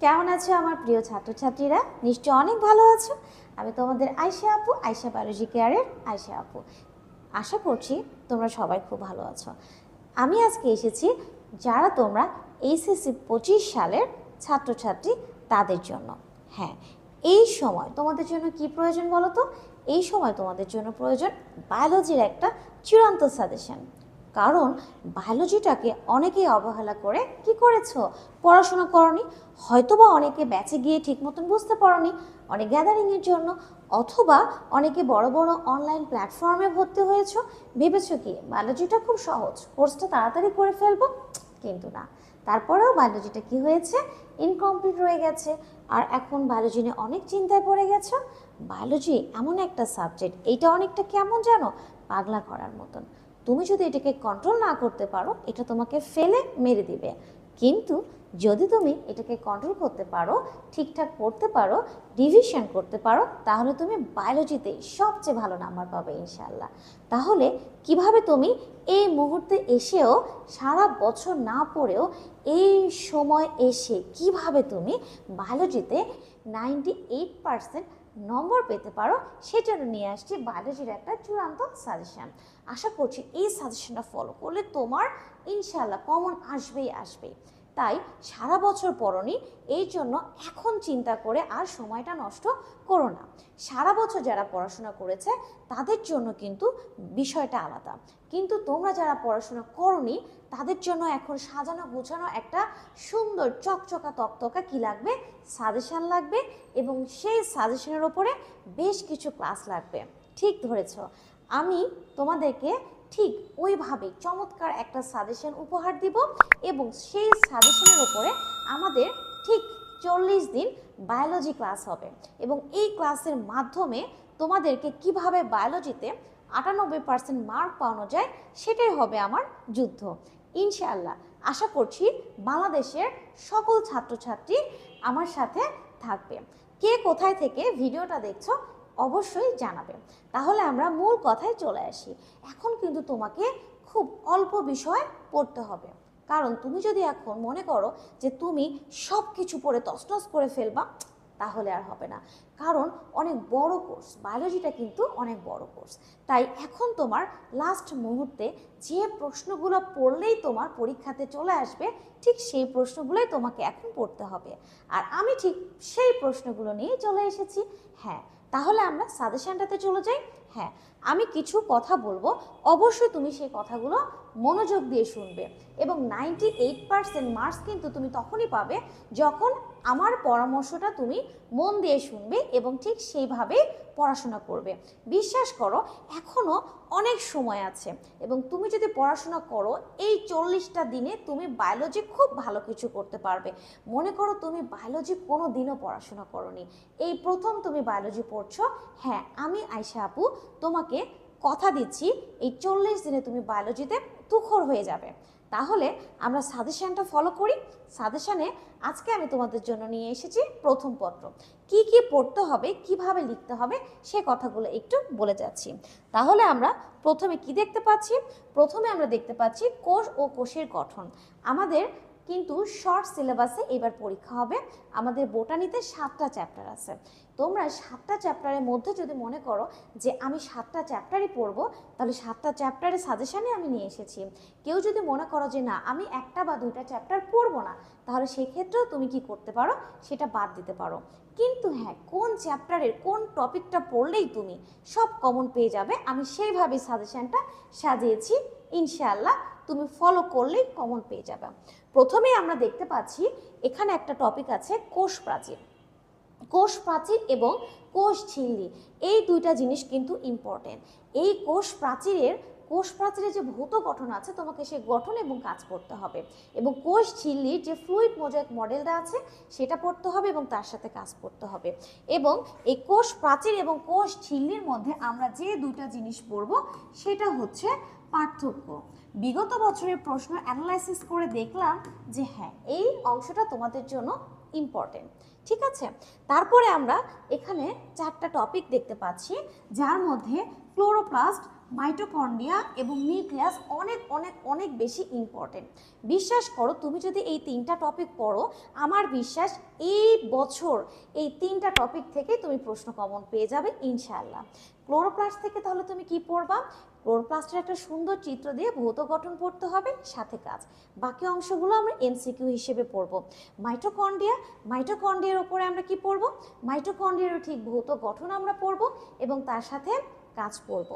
কেমন আছো আমার প্রিয় ছাত্রছাত্রীরা? নিশ্চয় অনেক ভালো আছো। আমি তোমাদের আয়শা আপু, আয়শা বায়োলজি কেয়ারের আয়শা আপু। আশা করছি তোমরা সবাই খুব ভালো আছো। আমি আজকে এসেছি যারা তোমরা এইচএসসি পঁচিশ সালের ছাত্রছাত্রী তাদের জন্য। হ্যাঁ এই সময় তোমাদের জন্য কি প্রয়োজন বলো তো? এই সময় তোমাদের জন্য প্রয়োজন বায়োলজির একটা চূড়ান্ত সাজেশন কারণ বায়োলজিটাকে অনেকেই অবহেলা করে, কি করেছ? পড়াশোনা করনি? হয়তোবা অনেকে ব্যাচে গিয়ে ঠিক মতন বুঝতে পারোনি অনেক গ্যাদারিংয়ের জন্য, অথবা অনেকে বড় বড় অনলাইন প্ল্যাটফর্মে ভর্তি হয়েছো। ভেবেছো কি, বায়োলজিটা খুব সহজ, কোর্সটা তাড়াতাড়ি করে ফেলব? কিন্তু না। তারপরেও বায়োলজিটা কি হয়েছে? ইনকমপ্লিট রয়ে গেছে। আর এখন বায়োলজি নিয়ে অনেক চিন্তায় পড়ে গেছো? বায়োলজি এমন একটা সাবজেক্ট, এইটা অনেকটা কেমন জানো? পাগলা করার মতন। তুমি যদি এটাকে কন্ট্রোল না করতে পারো, এটা তোমাকে ফেলে মেরে দিবে। কিন্তু যদি তুমি এটাকে কন্ট্রোল করতে পারো, ঠিকঠাক পড়তে পারো রিভিশন করতে পারো, তাহলে তুমি বায়োলজিতে সবচেয়ে ভালো নাম্বার পাবে ইনশাল্লাহ তাহলে কীভাবে তুমি এই মুহূর্তে এসেও, সারা বছর না পড়েও, এই সময় এসে কীভাবে তুমি বায়োলজিতে নাইনটি এইট পার্সেন্ট নম্বর পেতে পারো, সেজন্য নিয়ে আসছি বায়োলজির একটা চূড়ান্ত সাজেশান আশা করছি এই সাজেশনটা ফলো করলে তোমার ইনশাল্লাহ কমন আসবেই আসবেই। তাই সারা বছর পড়নি, এই জন্য এখন চিন্তা করে আর সময়টা নষ্ট করো না। সারা বছর যারা পড়াশোনা করেছে, তাদের জন্য কিন্তু বিষয়টা আলাদা। কিন্তু তোমরা যারা পড়াশোনা করনি, তাদের জন্য এখন সাজানো গোছানো একটা সুন্দর চকচকা তকতকা কি লাগবে? সাজেশান লাগবে এবং সেই সাজেশনের ওপরে বেশ কিছু ক্লাস লাগবে। ঠিক ধরেছ। আমি তোমাদেরকে ঠিক ওইভাবে চমৎকার একটা সাজেশন উপহার দিব এবং সেই সাজেশনের উপরে আমাদের ঠিক চল্লিশ দিন বায়োলজি ক্লাস হবে এবং এই ক্লাসের মাধ্যমে তোমাদেরকে কীভাবে বায়োলজিতে আটানব্বই পার্সেন্ট মার্ক পাওয়ানো যায় সেটাই হবে আমার যুদ্ধ। ইনশাআল্লাহ। আশা করছি বাংলাদেশের সকল ছাত্রছাত্রী আমার সাথে থাকবে। কে কোথায় থেকে ভিডিওটা দেখছ অবশ্যই জানাবে। তাহলে আমরা মূল কথায় চলে আসি। এখন কিন্তু তোমাকে খুব অল্প বিষয় পড়তে হবে। কারণ তুমি যদি এখন মনে করো যে তুমি সব কিছু পড়ে তসনস করে ফেলবা, তাহলে আর হবে না। কারণ অনেক বড় কোর্স, বায়োলজিটা কিন্তু অনেক বড় কোর্স। তাই এখন তোমার লাস্ট মুহূর্তে যে প্রশ্নগুলো পড়লেই তোমার পরীক্ষাতে চলে আসবে, ঠিক সেই প্রশ্নগুলোই তোমাকে এখন পড়তে হবে। আর আমি ঠিক সেই প্রশ্নগুলো নিয়ে চলে এসেছি। হ্যাঁ তাহলে আমরা সাজেশনটাতে চলে যাই। হ্যাঁ আমি কিছু কথা বলব। অবশ্যই তুমি সেই কথাগুলো মনোযোগ দিয়ে শুনবে। এবং নাইনটি এইট পার্সেন্ট মার্কস কিন্তু তুমি তখনই পাবে যখন আমার পরামর্শটা তুমি মন দিয়ে শুনবে এবং ঠিক সেইভাবে পড়াশোনা করবে। বিশ্বাস করো এখনও অনেক সময় আছে এবং তুমি যদি পড়াশোনা করো, এই চল্লিশটা দিনে তুমি বায়োলজি খুব ভালো কিছু করতে পারবে। মনে করো তুমি বায়োলজি কোনো দিনও পড়াশোনা করনি। এই প্রথম তুমি বায়োলজি পড়ছো হ্যাঁ আমি আয়শা আপু তোমাকে কথা দিচ্ছি, এই চল্লিশ দিনে তুমি বায়োলজিতে তুখর হয়ে যাবে। তাহলে আমরা সাজেশানটা ফলো করি। সাজেশনে আজকে আমি তোমাদের জন্য নিয়ে এসেছি প্রথম পত্র। কি কি পড়তে হবে, কীভাবে লিখতে হবে, সে কথাগুলো একটু বলে যাচ্ছি। তাহলে আমরা প্রথমে কি দেখতে পাচ্ছি? প্রথমে আমরা দেখতে পাচ্ছি কোষ ও কোষের গঠন। আমাদের কিন্তু শর্ট সিলেবাসে এবার পরীক্ষা হবে। আমাদের বোটানিতে সাতটা চ্যাপ্টার আছে। তোমরা সাতটা চ্যাপ্টারের মধ্যে যদি মনে করো যে আমি সাতটা চ্যাপ্টারই পড়ব, তাহলে সাতটা চ্যাপ্টারের সাজেশানে আমি নিয়ে এসেছি। কেউ যদি মনে করো যে না, আমি একটা বা দুইটা চ্যাপ্টার পড়ব না, তাহলে সেক্ষেত্রেও তুমি কি করতে পারো? সেটা বাদ দিতে পারো। কিন্তু হ্যাঁ কোন চ্যাপ্টারের কোন টপিকটা পড়লেই তুমি সব কমন পেয়ে যাবে। আমি সেইভাবেই সাজেশানটা সাজিয়েছি। ইনশাআল্লাহ তুমি ফলো করলেই কমন পেয়ে যাবে। প্রথমে আমরা দেখতে পাচ্ছি, এখানে একটা টপিক আছে কোষ প্রাচীর কোষ প্রাচীর এবং কোষ ঝিল্লি, এই দুইটা জিনিস কিন্তু ইম্পর্টেন্ট এই কোষ প্রাচীরের কোষ প্রাচীরের যে ভৌত গঠন আছে, তোমাকে সেই গঠন এবং কাজ করতে হবে। এবং কোষ ঝিল্লির যে ফ্লুইড মোজাইক মডেলটা আছে, সেটা পড়তে হবে এবং তার সাথে কাজ করতে হবে। এবং এই কোষ প্রাচীর এবং কোষ ঝিল্লির মধ্যে আমরা যে দুইটা জিনিস পড়ব, সেটা হচ্ছে পার্থক্য। বিগত বছরের প্রশ্ন অ্যানালাইসিস করে দেখলাম যে হ্যাঁ এই অংশটা তোমাদের জন্য ইম্পর্টেন্ট ঠিক আছে? তারপরে আমরা এখানে চারটা টপিক দেখতে পাচ্ছি, যার মধ্যে ক্লোরোপ্লাস্ট মাইটোকন্ড্রিয়া এবং নিউক্লিয়াস অনেক অনেক অনেক বেশি ইম্পর্টেন্ট বিশ্বাস করো, তুমি যদি এই তিনটা টপিক পড়ো, আমার বিশ্বাস এই বছর এই তিনটা টপিক থেকে তুমি প্রশ্ন কমন পেয়ে যাবে, ইনশাআল্লাহ। ক্লোরোপ্লাস্ট থেকে তাহলে তুমি কি পড়বা? ক্লোরোপ্লাস্টের একটা সুন্দর চিত্র দিয়ে ভৌত গঠন পড়তে হবে, সাথে কাজ। বাকি অংশগুলো আমরা এমসিকিউ হিসেবে পড়ব। মাইটোকন্ড্রিয়া, মাইটোকন্ড্রিয়ার ওপরে আমরা কি পড়ব? মাইটোকন্ড্রিয়ারও ঠিক ভৌত গঠন আমরা পড়ব এবং তার সাথে কাজ পড়ব।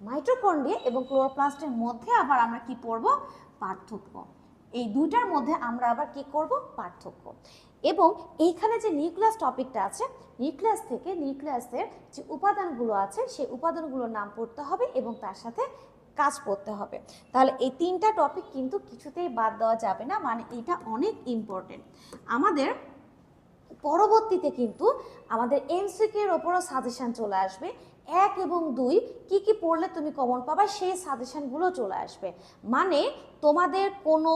মাইটোকন্ড্রিয়া এবং ক্লোরোপ্লাস্টের মধ্যে আবার আমরা কি পড়ব? পার্থক্য। এই দুইটার মধ্যে আমরা আবার কি করব? পার্থক্য। এবং এইখানে যে নিউক্লিয়াস টপিকটা আছে, নিউক্লিয়াস থেকে নিউক্লিয়াসের যে উপাদানগুলো আছে, সেই উপাদানগুলোর নাম পড়তে হবে এবং তার সাথে কাজ করতে হবে। তাহলে এই তিনটা টপিক কিন্তু কিছুতেই বাদ দেওয়া যাবে না মানে এটা অনেক ইম্পর্টেন্ট আমাদের পরবর্তীতে কিন্তু আমাদের এমসিকিউর ওপরও সাজেশন চলে আসবে এক এবং দুই, কি কি পড়লে তুমি কমন পাবা, সেই সাজেশনগুলো চলে আসবে। মানে তোমাদের কোনো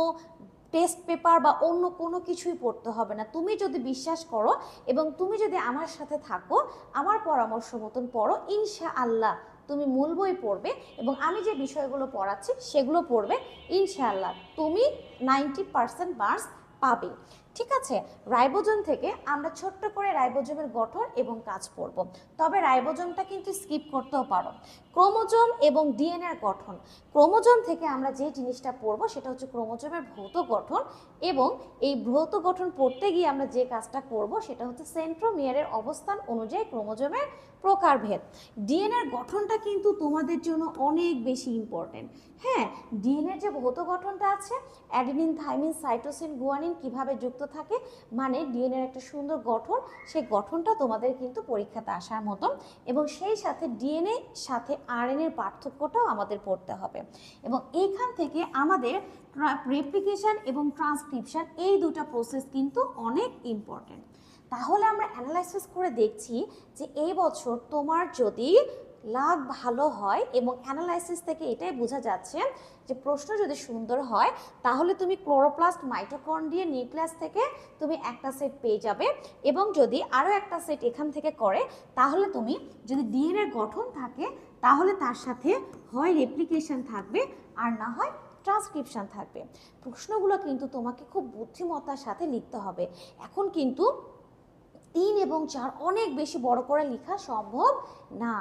টেস্ট পেপার বা অন্য কোনো কিছুই পড়তে হবে না। তুমি যদি বিশ্বাস করো এবং তুমি যদি আমার সাথে থাকো, আমার পরামর্শ মতন পড়ো ইনশা আল্লাহ তুমি মূল বই পড়বে এবং আমি যে বিষয়গুলো পড়াচ্ছি, সেগুলো পড়বে, ইনশাআল্লাহ। তুমি নাইনটি পার্সেন্ট মার্কস পাবে। ঠিক আছে? রাইবোজোম থেকে আমরা ছোট্ট করে রাইবোজোমের গঠন এবং কাজ পড়ব তবে রাইবোজোমটা কিন্তু স্কিপ করতেও পারো। ক্রোমোজোম এবং ডিএনএর গঠন। ক্রোমোজোম থেকে আমরা যে জিনিসটা পড়ব সেটা হচ্ছে ক্রোমোজোমের ভৌত গঠন এবং এই ভৌত গঠন পড়তে গিয়ে আমরা যে কাজটা করব সেটা হচ্ছে সেন্ট্রোমিয়ারের অবস্থান অনুযায়ী ক্রোমোজোমের প্রকারভেদ। ডিএনএর গঠনটা কিন্তু তোমাদের জন্য অনেক বেশি ইম্পর্টেন্ট হ্যাঁ ডিএনএর যে ভৌত গঠনটা আছে অ্যাডিনিন থাইমিন সাইটোসিন গুয়ানিন কীভাবে যুক্ত থাকে মানে ডিএনএর একটা সুন্দর গঠন, সেই গঠনটা তোমাদের কিন্তু পরীক্ষাতে আসার মতন এবং সেই সাথে ডিএনএ সাথে আরএনএর পার্থক্যটাও আমাদের পড়তে হবে। এবং এইখান থেকে আমাদের রেপ্লিকেশন এবং ট্রান্সক্রিপশন এই দুটো প্রসেস কিন্তু অনেক ইম্পর্টেন্ট তাহলে আমরা অ্যানালাইসিস করে দেখছি যে এই বছর তোমার যদি লাভ ভালো হয় এবং অ্যানালাইসিস থেকে এটাই বোঝা যাচ্ছে যে প্রশ্ন যদি সুন্দর হয়, তাহলে তুমি ক্লোরোপ্লাস্ট মাইটোকন্ড্রিয়া নিউক্লিয়াস থেকে তুমি একটা সেট পেয়ে যাবে এবং যদি আরও একটা সেট এখান থেকে করে, তাহলে তুমি যদি ডিএনএর গঠন থাকে, তাহলে তার সাথে হয় রেপ্লিকেশন থাকবে, আর না হয় ট্রান্সক্রিপশন থাকবে। প্রশ্নগুলো কিন্তু তোমাকে খুব বুদ্ধিমত্তার সাথে লিখতে হবে। এখন কিন্তু তিন এবং চার অনেক বেশি বড় করে লেখা সম্ভব না।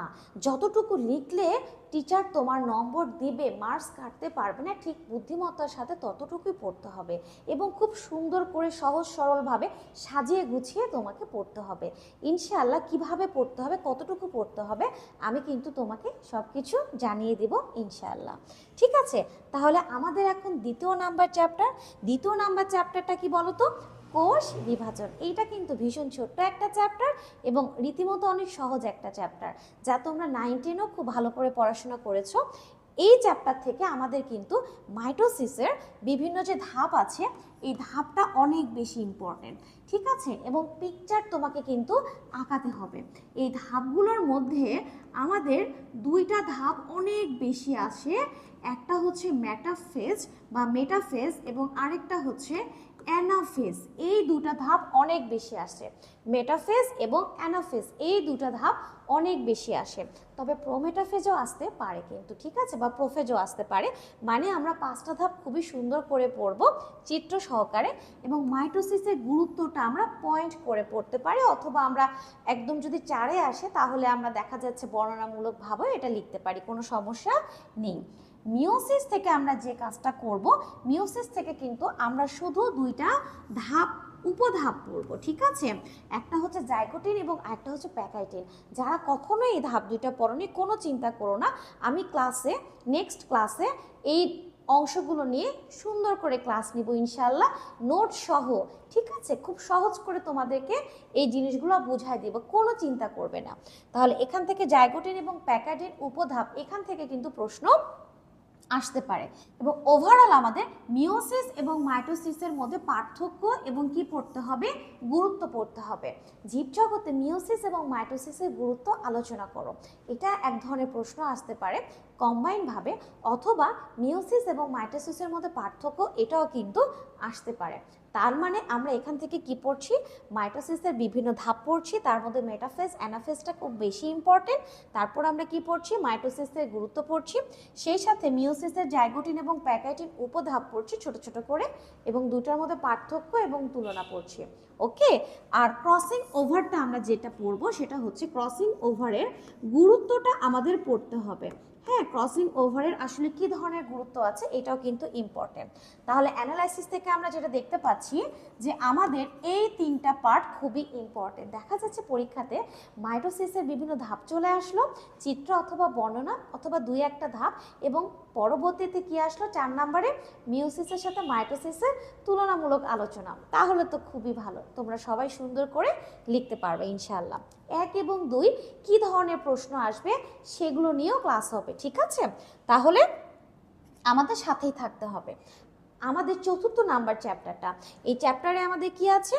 যতটুকু লিখলে টিচার তোমার নম্বর দিবে মার্কস কাটতে পারবে না, ঠিক বুদ্ধিমত্তার সাথে ততটুকুই পড়তে হবে এবং খুব সুন্দর করে সহজ সরলভাবে সাজিয়ে গুছিয়ে তোমাকে পড়তে হবে। ইনশাআল্লাহ কীভাবে পড়তে হবে, কতটুকু পড়তে হবে, আমি কিন্তু তোমাকে সব কিছু জানিয়ে দেব ইনশাআল্লাহ। ঠিক আছে? তাহলে আমাদের এখন দ্বিতীয় নাম্বার চ্যাপ্টার দ্বিতীয় নাম্বার চ্যাপ্টারটা কি বলো তো কোষ বিভাজন। এইটা কিন্তু ভীষণ ছোট্ট একটা চ্যাপ্টার এবং রীতিমতো অনেক সহজ একটা চ্যাপ্টার যা তোমরা নাইন টেনও খুব ভালো করে পড়াশোনা করেছ। এই চ্যাপ্টার থেকে আমাদের কিন্তু মাইটোসিসের বিভিন্ন যে ধাপ আছে, এই ধাপটা অনেক বেশি ইম্পর্টেন্ট ঠিক আছে? এবং পিকচার তোমাকে কিন্তু আঁকাতে হবে। এই ধাপগুলোর মধ্যে আমাদের দুইটা ধাপ অনেক বেশি আসে একটা হচ্ছে ম্যাটাফেজ বা মেটাফেজ এবং আরেকটা হচ্ছে অ্যানাফেজ, এই দুটা ধাপ অনেক বেশি আসে। মেটাফেজ এবং অ্যানাফেজ, এই দুটা ধাপ অনেক বেশি আসে। তবে প্রোমেটাফেজও আসতে পারে কিন্তু, ঠিক আছে? বা প্রোফেজও আসতে পারে। মানে আমরা পাঁচটা ধাপ খুবই সুন্দর করে পড়ব চিত্র সহকারে এবং মাইটোসিসের গুরুত্বটা আমরা পয়েন্ট করে পড়তে পারি অথবা আমরা একদম যদি চারে আসে তাহলে আমরা দেখা যাচ্ছে বর্ণনামূলকভাবেও এটা লিখতে পারি, কোনো সমস্যা নেই। মিওসিস থেকে আমরা যে কাজটা করব মিওসিস থেকে কিন্তু আমরা শুধু দুইটা ধাপ, উপধাপ পড়ব, ঠিক আছে? একটা হচ্ছে জাইকোটিন এবং একটা হচ্ছে প্যাকাইটিন। যারা কখনো এই ধাপ দুইটা পড়নি, কোনো চিন্তা করো না। আমি ক্লাসে, নেক্সট ক্লাসে এই অংশগুলো নিয়ে সুন্দর করে ক্লাস নিব ইনশাল্লাহ নোট সহ, ঠিক আছে? খুব সহজ করে তোমাদেরকে এই জিনিসগুলো বুঝাই দেব, কোনো চিন্তা করবে না। তাহলে এখান থেকে জাইগোটিন এবং প্যাকাটিন উপধাপ, এখান থেকে কিন্তু প্রশ্ন আসতে পারে। এবং ওভারঅল আমাদের মিওসিস এবং মাইটোসিসের মধ্যে পার্থক্য এবং কি পড়তে হবে? গুরুত্ব পড়তে হবে। জীবজগতে মিওসিস এবং মাইটোসিসের গুরুত্ব আলোচনা করো। এটা এক ধরনের প্রশ্ন আসতে পারে। কম্বাইনভাবে অথবা মিওসিস এবং মাইটোসিসের মধ্যে পার্থক্য এটাও কিন্তু আসতে পারে। তার মানে আমরা এখান থেকে কি পড়ছি? মাইটোসিসের বিভিন্ন ধাপ পড়ছি, তার মধ্যে মেটাফেজ অ্যানাফেজটা খুব বেশি ইম্পর্টেন্ট তারপর আমরা কি পড়ছি? মাইটোসিসের গুরুত্ব পড়ছি। সেই সাথে মিওসিসের জাইগোটিন এবং প্যাকাইটিন উপধাপ পড়ছি, ছোট ছোট করে, এবং দুটার মধ্যে পার্থক্য এবং তুলনা পড়ছি। ওকে আর ক্রসিং ওভারটা আমরা যেটা পড়ব সেটা হচ্ছে ক্রসিং ওভারের গুরুত্বটা আমাদের পড়তে হবে। হ্যাঁ ক্রসিং ওভারের আসলে কি ধরনের গুরুত্ব আছে এটাও কিন্তু ইম্পর্টেন্ট তাহলে অ্যানালাইসিস থেকে আমরা যেটা দেখতে পাচ্ছি যে আমাদের এই তিনটা পার্ট খুবই ইম্পর্টেন্ট দেখা যাচ্ছে পরীক্ষাতে মাইটোসিসের বিভিন্ন ধাপ চলে আসলো, চিত্র অথবা বর্ণনা অথবা দুই একটা ধাপ এবং পরবর্তীতে কি আসলো? চার নম্বরে মিউসিসের সাথে মাইটোসিসের তুলনামূলক আলোচনা। তাহলে তো খুবই ভালো। তোমরা সবাই সুন্দর করে লিখতে পারবে ইনশাল্লাহ এক এবং দুই কি ধরনের প্রশ্ন আসবে সেগুলো নিয়েও ক্লাস হবে, ঠিক আছে? তাহলে আমাদের সাথেই থাকতে হবে। আমাদের চতুর্থ নাম্বার চ্যাপ্টারটা। এই চ্যাপ্টারে আমাদের কি আছে?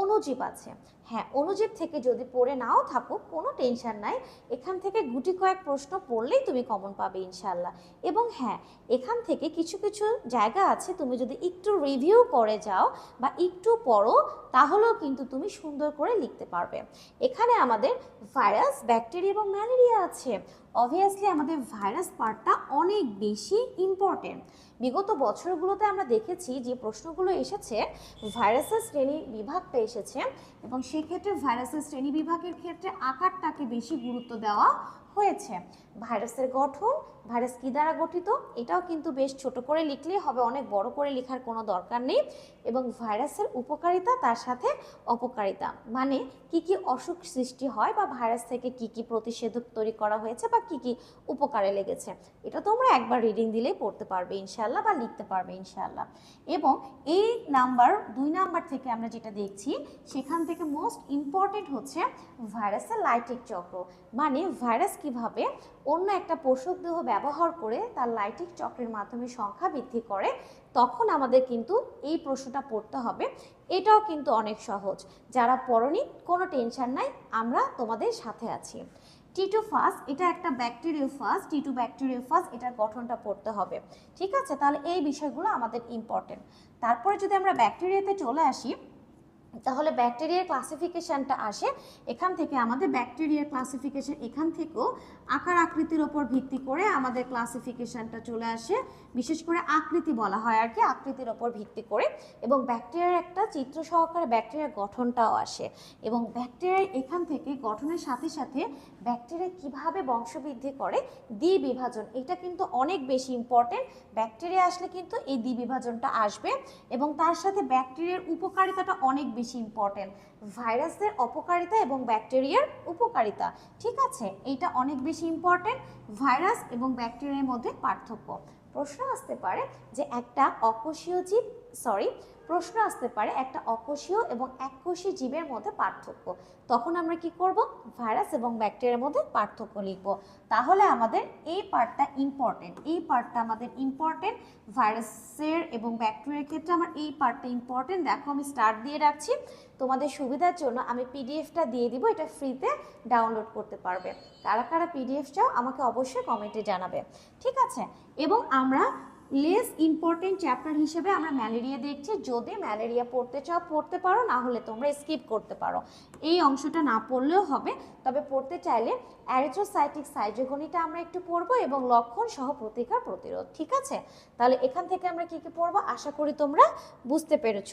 অনুজীব আছে। হ্যাঁ অনুজীব থেকে যদি পড়ে নাও থাকো, কোনো টেনশন নাই। এখান থেকে গুটি কয়েক প্রশ্ন পড়লেই তুমি কমন পাবে ইনশাল্লাহ এবং হ্যাঁ এখান থেকে কিছু কিছু জায়গা আছে, তুমি যদি একটু রিভিউ করে যাও বা একটু পড়ো, তাহলেও কিন্তু তুমি সুন্দর করে লিখতে পারবে। এখানে আমাদের ভাইরাস ব্যাকটেরিয়া এবং ম্যালেরিয়া আছে। অবভিয়াসলি আমাদের ভাইরাস পার্টটা অনেক বেশি ইম্পর্টেন্ট বিগত বছরগুলোতে আমরা দেখেছি যে প্রশ্নগুলো এসেছে ভাইরাসের শ্রেণি বিভাগটা এসেছে এবং সেক্ষেত্রে ভাইরাসের শ্রেণি বিভাগের ক্ষেত্রে আকারটাকে বেশি গুরুত্ব দেওয়া হয়েছে। ভাইরাসের গঠন, ভাইরাস কী দ্বারা গঠিত, এটাও কিন্তু বেশ ছোট করে লিখলেই হবে, অনেক বড় করে লেখার কোনো দরকার নেই এবং ভাইরাসের উপকারিতা তার সাথে অপকারিতা। মানে কি কি অসুখ সৃষ্টি হয় বা ভাইরাস থেকে কি কি প্রতিষেধক তৈরি করা হয়েছে বা কি কি উপকারে লেগেছে, এটা তোমরা একবার রিডিং দিলেই পড়তে পারবে ইনশাল্লাহ বা লিখতে পারবে ইনশাল্লাহ এবং এই নাম্বার, দুই নাম্বার থেকে আমরা যেটা দেখছি, সেখান থেকে মোস্ট ইম্পর্টেন্ট হচ্ছে ভাইরাসের লাইটিক চক্র। মানে ভাইরাস কীভাবে অন্য একটা পোষক দেহ ব্যবহার করে তার লাইটিক চক্রের মাধ্যমে সংখ্যা বৃদ্ধি করে, তখন আমাদের কিন্তু এই প্রশ্নটা পড়তে হবে। এটাও কিন্তু অনেক সহজ। যারা পড়নি, কোনো টেনশন নাই, আমরা তোমাদের সাথে আছি। টিটু টিটোফাস, এটা একটা ব্যাকটেরিওফাস টিটু ব্যাকটেরিওফাস এটার গঠনটা পড়তে হবে। ঠিক আছে? তাহলে এই বিষয়গুলো আমাদের ইম্পর্টেন্ট তারপরে যদি আমরা ব্যাকটেরিয়াতে চলে আসি, তাহলে ব্যাকটেরিয়ার ক্লাসিফিকেশনটা আসে। এখান থেকে আমাদের ব্যাকটেরিয়ার ক্লাসিফিকেশন এখান থেকেও আকার আকৃতির ওপর ভিত্তি করে আমাদের ক্লাসিফিকেশনটা চলে আসে। বিশেষ করে আকৃতি বলা হয় আর কি, আকৃতির ওপর ভিত্তি করে। এবং ব্যাকটেরিয়ার একটা চিত্র সহকারে ব্যাকটেরিয়ার গঠনটাও আসে। এবং ব্যাকটেরিয়ার এখান থেকে গঠনের সাথে সাথে ব্যাকটেরিয়া কীভাবে বংশবৃদ্ধি করে, দ্বিবিভাজন, এটা কিন্তু অনেক বেশি ইম্পর্টেন্ট ব্যাকটেরিয়া আসলে কিন্তু এই দ্বিবিভাজনটা আসবে। এবং তার সাথে ব্যাকটেরিয়ার উপকারিতাটা অনেক বেশি ইম্পর্টেন্ট ভাইরাসের অপকারিতা এবং ব্যাকটেরিয়ার উপকারিতা। ঠিক আছে? এইটা অনেক বেশি ইম্পর্টেন্ট ভাইরাস এবং ব্যাকটেরিয়ার মধ্যে পার্থক্য। প্রশ্ন আসতে পারে যে একটা অকোষীয় জীব সরি প্রশ্ন আসতে পারে একটা অকোষীয় এবং এককোষী জীবের মধ্যে পার্থক্য। তখন আমরা কি করব? ভাইরাস এবং ব্যাকটেরিয়ার মধ্যে পার্থক্য লিখব। তাহলে আমাদের এই পার্টটা ইম্পর্টেন্ট এই পার্টটা আমাদের ইম্পর্টেন্ট ভাইরাসের এবং ব্যাকটেরিয়ার ক্ষেত্রে আমার এই পার্টটা ইম্পর্টেন্ট দেখো আমি স্টার্ট দিয়ে রাখছি। তোমাদের সুবিধার জন্য আমি পিডিএফটা দিয়ে দিব, এটা ফ্রিতে ডাউনলোড করতে পারবে। কারা কারা পিডিএফ চাও আমাকে অবশ্যই কমেন্টে জানাবে। ঠিক আছে? এবং আমরা লেস ইম্পর্টেন্ট চ্যাপ্টার হিসেবে আমরা ম্যালেরিয়া দেখছি। যদি ম্যালেরিয়া পড়তে চাও, পড়তে পারো, না হলে তোমরা স্কিপ করতে পারো। এই অংশটা না পড়লেও হবে, তবে পড়তে চাইলে অ্যারিথ্রোসাইটিক সাইজোগনিটা আমরা একটু পড়ব এবং লক্ষণ সহ প্রতিকার প্রতিরোধ, ঠিক আছে? তাহলে এখান থেকে আমরা কি কি পড়ব? আশা করি তোমরা বুঝতে পেরেছ।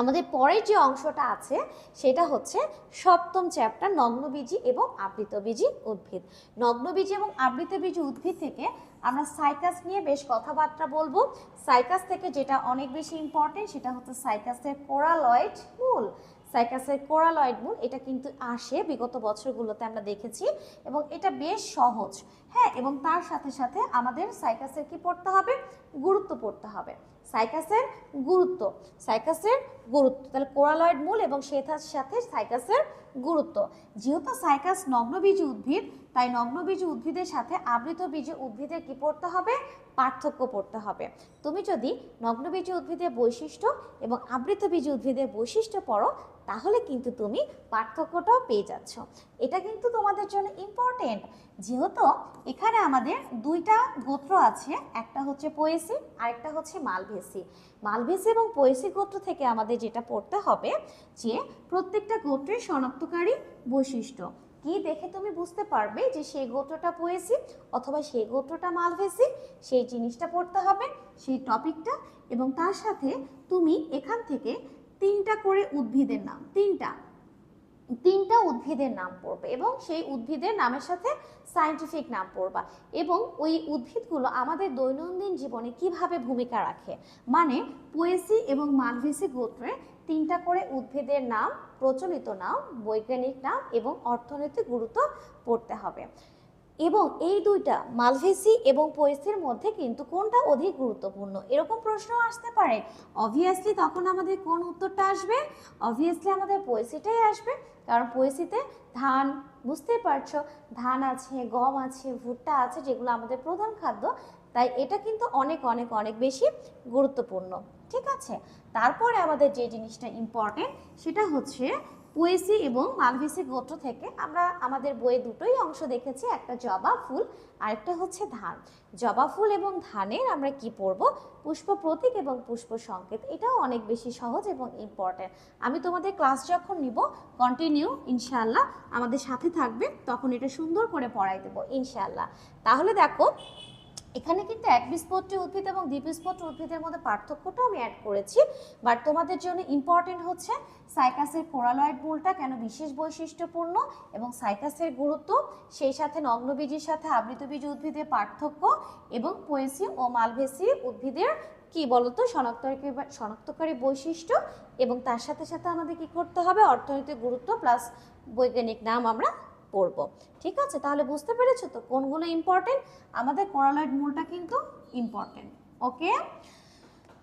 আমাদের পরের যে অংশটা আছে, সেটা হচ্ছে সপ্তম চ্যাপ্টার নগ্নবীজি এবং আবৃতবীজি উদ্ভিদ। নগ্নবীজি এবং আবৃতবীজি উদ্ভিদ থেকে আমরা সাইকাস নিয়ে বেশ কথাবার্তা বলব। সাইকাস থেকে যেটা অনেক বেশি ইম্পর্টেন্ট সেটা হচ্ছে সাইকাসের কোরালয়েড মূল। সাইকাসের কোরালয়েড মূল, এটা কিন্তু আসে বিগত বছরগুলোতে আমরা দেখেছি এবং এটা বেশ সহজ। হ্যাঁ এবং তার সাথে সাথে আমাদের সাইকাসের কি পড়তে হবে? গুরুত্ব পড়তে হবে। সাইকাসের গুরুত্ব সাইকাসের গুরুত্ব। তাহলে কোরালয়েড মূল এবং সেটার সাথে সাইকাসের গুরুত্ব। যেহেতু সাইকাস নগ্নবীজ উদ্ভিদ, তাই নগ্নবীজ উদ্ভিদের সাথে আবৃত বীজ উদ্ভিদের কি পড়তে হবে? পার্থক্য পড়তে হবে। তুমি যদি নগ্নবীজ উদ্ভিদের বৈশিষ্ট্য এবং আবৃত বীজ উদ্ভিদের বৈশিষ্ট্য পড়ো, তাহলে কিন্তু তুমি পার্থক্যটাও পেয়ে যাচ্ছ। এটা কিন্তু তোমাদের জন্য ইম্পর্টেন্ট যেহেতু এখানে আমাদের দুইটা গোত্র আছে, একটা হচ্ছে পোয়েসি, আরেকটা হচ্ছে মালভেসি। মালভেসি এবং পোয়েসি গোত্র থেকে আমাদের যেটা পড়তে হবে যে প্রত্যেকটা গোত্রের শনাক্তকারী বৈশিষ্ট্য। কি দেখে তুমি বুঝতে পারবে যে সেই গোত্রটা পোয়েসি অথবা সেই গোত্রটা মালভেসি? সেই জিনিসটা পড়তে হবে, সেই টপিকটা এবং তার সাথে তুমি এখান থেকে তিনটা করে উদ্ভিদের নাম, তিনটা তিনটা উদ্ভিদের নাম পড়বে এবং সেই উদ্ভিদের নামের সাথে সায়েন্টিফিক নাম পড়বা। এবং ওই উদ্ভিদগুলো আমাদের দৈনন্দিন জীবনে কীভাবে ভূমিকা রাখে? মানে পোয়েসি এবং মালভেসি গোত্রে তিনটা করে উদ্ভিদের নাম, প্রচলিত নাম, বৈজ্ঞানিক নাম এবং অর্থনৈতিক গুরুত্ব পড়তে হবে। এবং এই দুইটা মালভেসি এবং পোয়েসির মধ্যে কিন্তু কোনটা অধিক গুরুত্বপূর্ণ? এরকম প্রশ্ন আসতে পারে। অবভিয়াসলি তখন আমাদের কোন উত্তরটা আসবে? অবভিয়াসলি আমাদের পোয়েসিটাই আসবে। কারণ পোয়েসিতে ধান, বুঝতেই পারছ, ধান আছে, গম আছে, ভুট্টা আছে, যেগুলো আমাদের প্রধান খাদ্য। তাই এটা কিন্তু অনেক অনেক অনেক বেশি গুরুত্বপূর্ণ। ঠিক আছে? তারপরে আমাদের যে জিনিসটা ইম্পর্টেন্ট সেটা হচ্ছে পোয়েসি এবং মালভেসি গোত্র থেকে আমরা আমাদের বইয়ে দুটোই অংশ দেখেছি, একটা জবা ফুল, আরেকটা হচ্ছে ধান। জবা ফুল এবং ধানের আমরা কি পড়ব? পুষ্প প্রতীক এবং পুষ্প সংকেত, এটাও অনেক বেশি সহজ এবং ইম্পর্ট্যান্ট আমি তোমাদের ক্লাস যখন নিব কন্টিনিউ ইনশাল্লাহ আমাদের সাথে থাকবে, তখন এটা সুন্দর করে পড়াই দেবো ইনশাল্লাহ তাহলে দেখো এখানে কিন্তু একবীজপত্রী উদ্ভিদ এবং দ্বিবীজপত্রী উদ্ভিদের মধ্যে পার্থক্যটাও আমি অ্যাড করেছি। বাট তোমাদের জন্য ইম্পর্টেন্ট হচ্ছে সাইকাসের কোরালয়েড মূলটা কেন বিশেষ বৈশিষ্ট্যপূর্ণ এবং সাইকাসের গুরুত্ব, সেই সাথে নগ্নবীজের সাথে আবৃতবীজ উদ্ভিদের পার্থক্য এবং পোয়েসি ও মালভেসি উদ্ভিদের কি বলতো, শনাক্তকারী শনাক্তকারী বৈশিষ্ট্য এবং তার সাথে সাথে আমাদের কি করতে হবে? অর্থনৈতিক গুরুত্ব প্লাস বৈজ্ঞানিক নাম আমরা পড়ব। ঠিক আছে? তাহলে বুঝতে পেরেছ তো কোনগুলো ইম্পর্টেন্ট আমাদের কোরালয়েড মূলটা কিন্তু ইম্পর্টেন্ট ওকে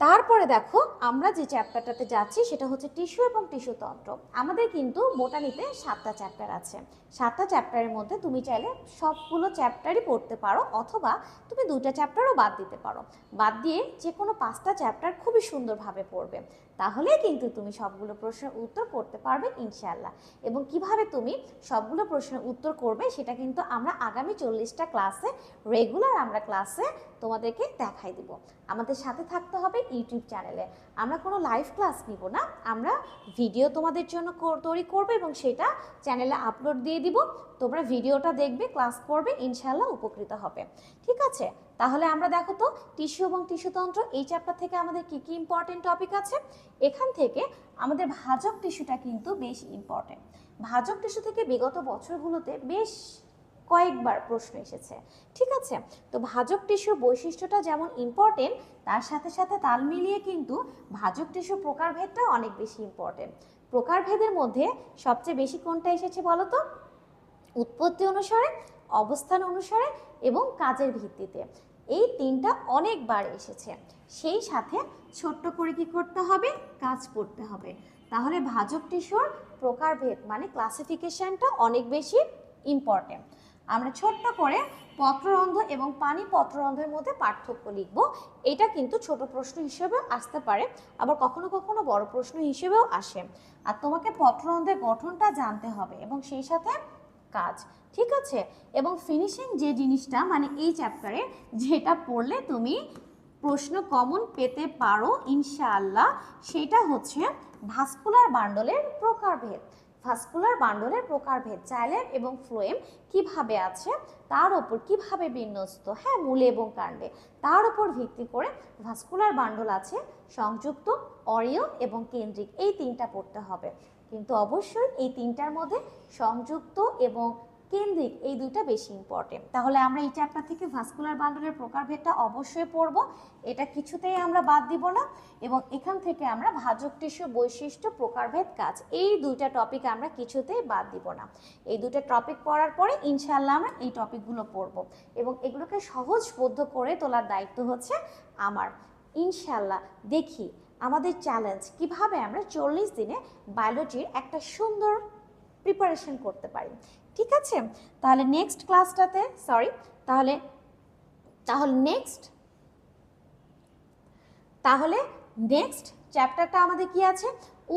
তারপরে দেখো, আমরা যে চ্যাপ্টারটাতে যাচ্ছি সেটা হচ্ছে টিস্যু এবং টিস্যু তন্ত্র। আমাদের কিন্তু বোটানিতে সাতটা চ্যাপ্টার আছে। সাতটা চ্যাপ্টারের মধ্যে তুমি চাইলে সবগুলো চ্যাপ্টারই পড়তে পারো, অথবা তুমি দুইটা চ্যাপ্টারও বাদ দিতে পারো। বাদ দিয়ে যে কোনো পাঁচটা চ্যাপ্টার খুবই সুন্দরভাবে পড়বে। তাহলে কিন্তু তুমি সবগুলো প্রশ্নের উত্তর করতে পারবে ইনশাআল্লাহ। এবং কীভাবে তুমি সবগুলো প্রশ্নের উত্তর করবে সেটা কিন্তু আমরা আগামী চল্লিশটা ক্লাসে রেগুলার আমরা ক্লাসে তোমাদেরকে দেখাই দিব। আমাদের সাথে থাকতে হবে ইউটিউব চ্যানেলে। আমরা কোনো লাইভ ক্লাস নিব না, আমরা ভিডিও তোমাদের জন্য তৈরি করব এবং সেটা চ্যানেলে আপলোড দিয়ে দিব। তোমরা ভিডিওটা দেখবে ক্লাস করবে, ইনশাআল্লাহ উপকৃত হবে। ঠিক আছে? তাহলে আমরা দেখো তো টিস্যু এবং টিস্যুতন্ত্র এই চ্যাপ্টার থেকে আমাদের কি কি ইম্পর্টেন্ট টপিক আছে? এখান থেকে আমাদের ভাজক টিস্যুটা কিন্তু বেশ ইম্পর্টেন্ট ভাজক টিস্যু থেকে বিগত বছরগুলোতে বেশ কয়েকবার প্রশ্ন এসেছে, ঠিক আছে? তো ভাজক টিস্যুর বৈশিষ্ট্যটা যেমন ইম্পর্টেন্ট তার সাথে সাথে তাল মিলিয়ে কিন্তু ভাজক টিস্যুর প্রকারভেদটা অনেক বেশি ইম্পর্টেন্ট প্রকারভেদের মধ্যে সবচেয়ে বেশি কোনটা এসেছে বলো তো? উৎপত্তি অনুসারে, অবস্থান অনুসারে এবং কাজের ভিত্তিতে। এই তিনটা অনেকবার এসেছে। সেই সাথে ছোট্ট করে কি করতে হবে? কাজ করতে হবে। তাহলে ভাজক টিস্যুর প্রকারভেদ মানে ক্লাসিফিকেশনটা অনেক বেশি ইম্পর্টেন্ট আমরা ছোট্ট করে পত্ররন্ধ্র এবং পানি পত্ররন্ধ্রের মধ্যে পার্থক্য লিখব। এটা কিন্তু ছোট প্রশ্ন হিসেবে আসতে পারে, আবার কখনো কখনো বড় প্রশ্ন হিসেবেও আসে। আর তোমাকে পত্ররন্ধ্রের গঠনটা জানতে হবে এবং সেই সাথে কাজ, ঠিক আছে? এবং ফিনিশিং যে জিনিসটা মানে এই চ্যাপ্টারে যেটা পড়লে তুমি প্রশ্ন কমন পেতে পারো, ইনশাআল্লাহ, সেটা হচ্ছে ভাস্কুলার বান্ডলের প্রকারভেদ। ভাস্কুলার বান্ডলের প্রকারভেদ চাইলেম এবং ফ্লোয়েম কীভাবে আছে, তার ওপর কীভাবে বিন্যস্ত হ্যাঁ মূলে এবং কাণ্ডে, তার উপর ভিত্তি করে ভাস্কুলার বান্ডল আছে, সংযুক্ত অরিয় এবং কেন্দ্রিক, এই তিনটা পড়তে হবে। কিন্তু অবশ্যই এই তিনটার মধ্যে সংযুক্ত এবং কেন্দ্রিক এই দুইটা বেশি ইম্পর্টেন্ট তাহলে আমরা এই চ্যাপ্টার থেকে ভাস্কুলার বান্ডলের প্রকারভেদটা অবশ্যই পড়ব। এটা কিছুতেই আমরা বাদ দিব না এবং এখান থেকে আমরা ভাজক টিস্যু বৈশিষ্ট্য, প্রকারভেদ, কাজ এই দুইটা টপিক আমরা কিছুতেই বাদ দিব না। এই দুইটা টপিক পড়ার পরে ইনশাল্লাহ আমরা এই টপিকগুলো পড়ব এবং এগুলোকে সহজবোধ্য করে তোলার দায়িত্ব হচ্ছে আমার। ইনশাল্লাহ দেখি আমাদের চ্যালেঞ্জ কীভাবে আমরা চল্লিশ দিনে বায়োলজির একটা সুন্দর প্রিপারেশন করতে পারি। ঠিক আছে? তাহলে নেক্সট ক্লাসটাতে সরি তাহলে তাহলে নেক্সট তাহলে নেক্সট চ্যাপ্টারটা আমাদের কি আছে?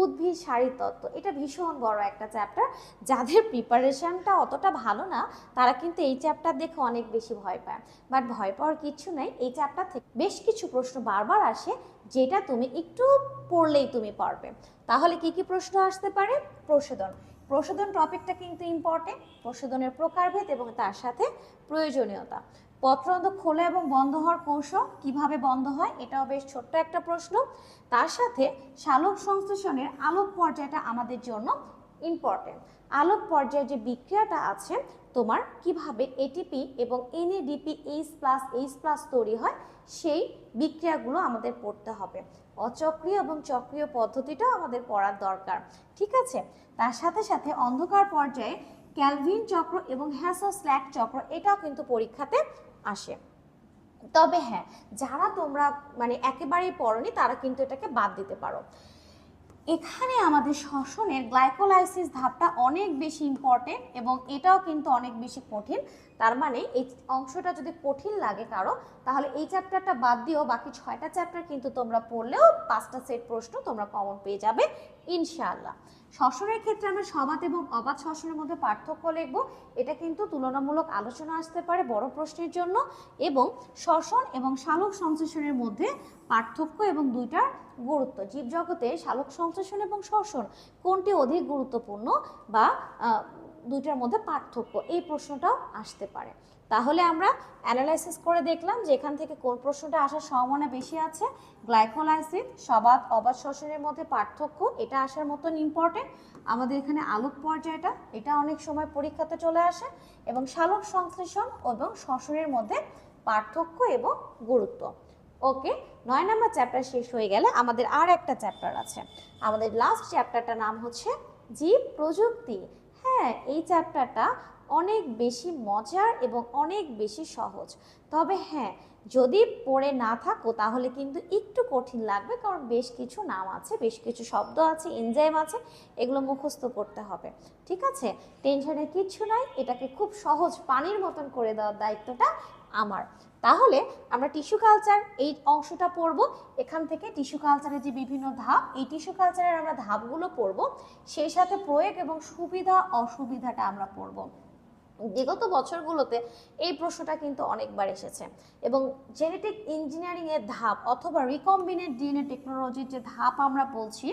উদ্ভিদ শারীরতত্ত্ব এটা ভীষণ বড় একটা চ্যাপ্টার যাদের প্রিপারেশনটা অতটা ভালো না, তারা কিন্তু এই চ্যাপ্টার দেখে অনেক বেশি ভয় পায়। বাট ভয় পাওয়ার কিচ্ছু নাই। এই চ্যাপ্টার থেকে বেশ কিছু প্রশ্ন বারবার আসে, যেটা তুমি একটু পড়লেই তুমি পারবে। তাহলে কি কি প্রশ্ন আসতে পারে? প্রশোধন। প্রশোধন টপিকটা কিন্তু ইম্পর্টেন্ট প্রশোধনের প্রকারভেদ এবং তার সাথে প্রয়োজনীয়তা। পত্ররন্ধ্র খোলা এবং বন্ধ হওয়ার কৌশল কীভাবে বন্ধ হয় এটাও বেশ ছোট্ট একটা প্রশ্ন। তার সাথে শালক সংশ্লেষণের আলোক পর্যায়টা আমাদের জন্য ইম্পর্টেন্ট আলোক পর্যায়ে যে বিক্রিয়াটা আছে, তোমার কীভাবে এটিপি এবং NADP H plus H plus তৈরি হয়, সেই বিক্রিয়াগুলো আমাদের পড়তে হবে। অচক্রিয় এবং চক্রীয় পদ্ধতিটাও আমাদের পড়ার দরকার, ঠিক আছে? তার সাথে সাথে অন্ধকার পর্যায়ে ক্যালভিন চক্র এবং হ্যাসো স্ল্যাক চক্র, এটাও কিন্তু পরীক্ষাতে আসে। তবে হ্যাঁ যারা তোমরা মানে একেবারেই পড়নি, তারা কিন্তু এটাকে বাদ দিতে পারো। এখানে আমাদের শ্বসনের গ্লাইকোলাইসিস ধাপটা অনেক বেশি ইম্পর্টেন্ট এবং এটাও কিন্তু অনেক বেশি কঠিন। তার মানে এই অংশটা যদি কঠিন লাগে কারও, তাহলে এই চ্যাপ্টারটা বাদ দিয়েও বাকি ছয়টা চ্যাপ্টার কিন্তু তোমরা পড়লেও পাঁচটা সেট প্রশ্ন তোমরা কমন পেয়ে যাবে, ইনশাআল্লাহ। শ্বসনের ক্ষেত্রে আমরা সবাত এবং অবাধ শ্বসনের মধ্যে পার্থক্য লিখব, এটা কিন্তু তুলনামূলক আলোচনা আসতে পারে বড় প্রশ্নের জন্য, এবং শ্বসন এবং শালক সংশ্লেষণের মধ্যে পার্থক্য এবং দুইটার গুরুত্ব। জীবজগতে শালক সংশ্লেষণ এবং শ্বসন কোনটি অধিক গুরুত্বপূর্ণ বা দুইটার মধ্যে পার্থক্য, এই প্রশ্নটাও আসতে পারে। তাহলে আমরা অ্যানালাইসিস করে দেখলাম যে এখান থেকে কোন প্রশ্নটা আসার সম্ভাবনা বেশি আছে। গ্লাইকোলাইসিস সবাত অবাধ শ্বসনের মধ্যে পার্থক্য, এটা আসার মতন ইম্পর্টেন্ট আমাদের এখানে আলোক পর্যায়টা, এটা অনেক সময় পরীক্ষাতে চলে আসে। এবং শালক সংশ্লেষণ এবং শ্বসনের মধ্যে পার্থক্য এবং গুরুত্ব। ওকে, নয় নম্বর চ্যাপ্টার শেষ হয়ে গেলে আমাদের আর একটা চ্যাপ্টার আছে। আমাদের লাস্ট চ্যাপ্টারটার নাম হচ্ছে জীব প্রযুক্তি। হ্যাঁ এই চ্যাপ্টারটা অনেক বেশি মজার এবং অনেক বেশি সহজ। তবে হ্যাঁ যদি পড়ে না থাকো, তাহলে কিন্তু একটু কঠিন লাগবে, কারণ বেশ কিছু নাম আছে, বেশ কিছু শব্দ আছে এনজাইম আছে, এগুলো মুখস্থ করতে হবে। ঠিক আছে? টেনশনের কিচ্ছু নাই, এটাকে খুব সহজ পানির মতন করে দেওয়ার দায়িত্বটা আমার। তাহলে আমরা টিস্যু কালচার এই অংশটা পড়ব, এখান থেকে টিস্যু কালচারের যে বিভিন্ন ধাপ, এই টিস্যু কালচারের আমরা ধাপগুলো পড়ব, সেই সাথে প্রয়োগ এবং সুবিধা অসুবিধাটা আমরা পড়ব। বিগত বছরগুলোতে এই প্রশ্নটা কিন্তু অনেকবার এসেছে। এবং জেনেটিক ইঞ্জিনিয়ারিং এর ধাপ অথবা রিকম্বিনেট ডিএনএ টেকনোলজির যে ধাপ আমরা বলছি,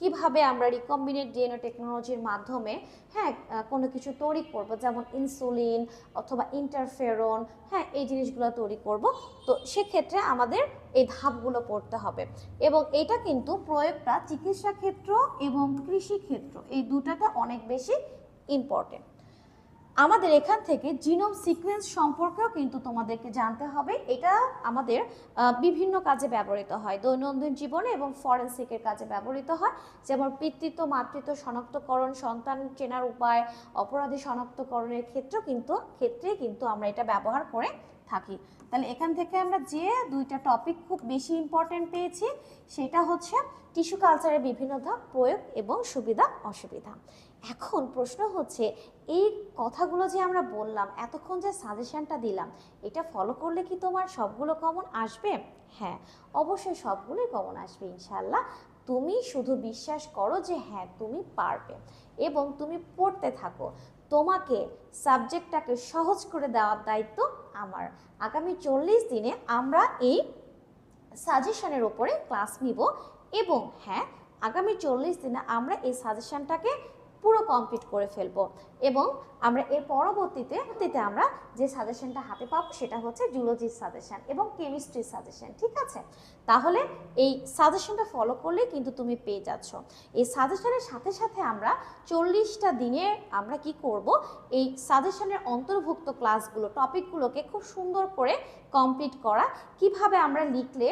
কীভাবে আমরা রিকম্বিনেট ডিএনএ টেকনোলজির মাধ্যমে হ্যাঁ কোনো কিছু তৈরি করব, যেমন ইনসুলিন অথবা ইন্টারফেরন হ্যাঁ এই জিনিসগুলো তৈরি করব। তো সেক্ষেত্রে আমাদের এই ধাপগুলো পড়তে হবে। এবং এটা কিন্তু প্রয়োগটা চিকিৎসা ক্ষেত্র এবং কৃষি ক্ষেত্র, এই দুটাতে অনেক বেশি ইম্পর্টেন্ট আমাদের এখান থেকে জিনোম সিকোয়েন্স সম্পর্কেও কিন্তু তোমাদেরকে জানতে হবে। এটা আমাদের বিভিন্ন কাজে ব্যবহৃত হয়। দৈনন্দিন জীবনে এবং ফরেন্সিকের কাজে ব্যবহৃত হয়। যেমন পিতৃত্ব, মাতৃত্ব, শনাক্তকরণ, সন্তান চেনার উপায়, অপরাধী শনাক্তকরণের ক্ষেত্রেও কিন্তু, ক্ষেত্রে কিন্তু আমরা এটা ব্যবহার করে থাকি। তাহলে এখান থেকে আমরা যে দুইটা টপিক খুব বেশি ইম্পর্টেন্ট পেয়েছি, সেটা হচ্ছে টিস্যু কালচারের বিভিন্ন ধাপ, প্রয়োগ এবং সুবিধা, অসুবিধা। এখন প্রশ্ন হচ্ছে, এই কথাগুলো যে আমরা বললাম, এতক্ষণ যে সাজেশনটা দিলাম, এটা ফলো করলে কি তোমার সবগুলো কমন আসবে? হ্যাঁ অবশ্যই সবগুলোই কমন আসবে ইনশাল্লাহ তুমি শুধু বিশ্বাস করো যে হ্যাঁ তুমি পারবে এবং তুমি পড়তে থাকো। তোমাকে সাবজেক্টটাকে সহজ করে দেওয়ার দায়িত্ব আমার। আগামী চল্লিশ দিনে আমরা এই সাজেশনের ওপরে ক্লাস নিব এবং হ্যাঁ আগামী চল্লিশ দিনে আমরা এই সাজেশনটাকে পুরো কমপ্লিট করে ফেলব। এবং আমরা এর পরবর্তীতে আমরা যে সাজেশনটা হাতে পাবো, সেটা হচ্ছে জুলজির সাজেশন এবং কেমিস্ট্রির সাজেশন ঠিক আছে? তাহলে এই সাজেশনটা ফলো করলে কিন্তু তুমি পেয়ে যাচ্ছ। এই সাজেশনের সাথে সাথে আমরা চল্লিশটা দিনে আমরা কি করব? এই সাজেশনের অন্তর্ভুক্ত ক্লাসগুলো টপিকগুলোকে খুব সুন্দর করে কমপ্লিট করা। কীভাবে আমরা লিখলে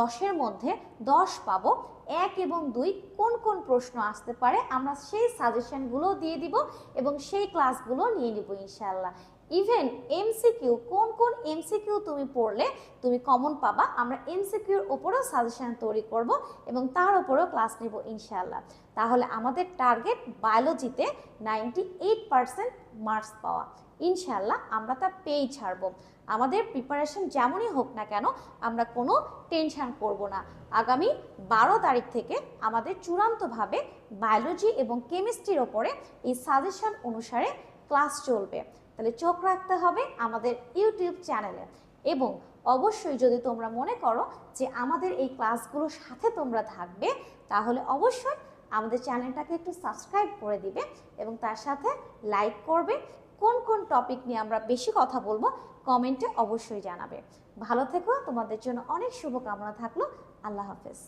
দশের মধ্যে দশ পাবো। এক এবং দুই কোন কোন প্রশ্ন আসতে পারে, আমরা সেই সাজেশনগুলো দিয়ে দিব এবং সেই ক্লাসগুলো নিয়ে নিব ইনশাল্লাহ ইভেন এমসিকিউ কোন কোন এমসিকিউ তুমি পড়লে তুমি কমন পাবা, আমরা এমসিকিউর ওপরেও সাজেশন তৈরি করব এবং তার ওপরেও ক্লাস নেব ইনশাআল্লাহ। তাহলে আমাদের টার্গেট বায়োলজিতে নাইনটি এইট পার্সেন্ট মার্কস পাওয়া। ইনশাআল্লাহ আমরা তা পেয়েই ছাড়বো। আমাদের প্রিপারেশন যেমনই হোক না কেন, আমরা কোনো টেনশন করব না। আগামী বারো তারিখ থেকে আমাদের চূড়ান্তভাবে বায়োলজি এবং কেমিস্ট্রির ওপরে এই সাজেশন অনুসারে ক্লাস চলবে। তাহলে চোখ রাখতে হবে আমাদের ইউটিউব চ্যানেলে। এবং অবশ্যই যদি তোমরা মনে করো যে আমাদের এই ক্লাসগুলোর সাথে তোমরা থাকবে, তাহলে অবশ্যই আমাদের চ্যানেলটাকে একটু সাবস্ক্রাইব করে দিবে এবং তার সাথে লাইক করবে। কোন কোন টপিক নিয়ে আমরা বেশি কথা বলব, কমেন্টে অবশ্যই জানাবে। ভালো থেকো, তোমাদের জন্য অনেক শুভকামনা থাকল। আল্লাহ হাফেজ।